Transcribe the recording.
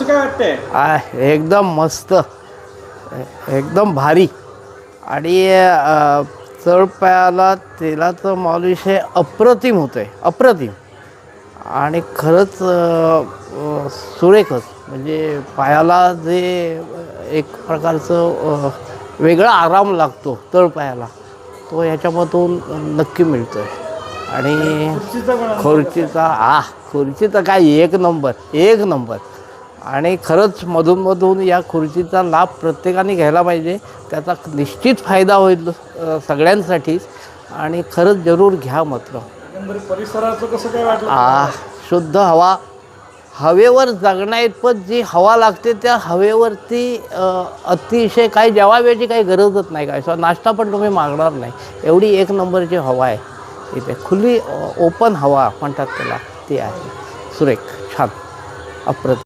कसं काय आ, एकदम मस्त. एकदम भारी. आणि अ, चढपायाला तेलाचं मॉलिश हे अप्रतिम होतं आहे अप्रतिम. आणि खरंच सुरेखच. म्हणजे पायाला जे एक प्रकारचं वेगळा आराम लागतो तळपायाला तो ह्याच्यामधून नक्की मिळतो आहे आणि खुर्चीचा आ खुर्चीचा काय एक नंबर एक नंबर. आणि खरंच मधून मधून या खुर्चीचा लाभ प्रत्येकाने घ्यायला पाहिजे. त्याचा निश्चित फायदा होईल सगळ्यांसाठीच आणि खरंच जरूर घ्या मात्र. परिसराचं कसं काय वाटलं? आ शुद्ध हवा. हवेवर जगण्याइतपत जी हवा लागते त्या हवेवरती अतिशय काही जेवाव्याची काही गरजच नाही. काय नाश्ता पण तुम्ही मागणार नाही. एवढी एक नंबरची हवा आहे इथे. खुली ओपन हवा म्हणतात त्याला. ती आहे. सुरेख छान अप्रतिम.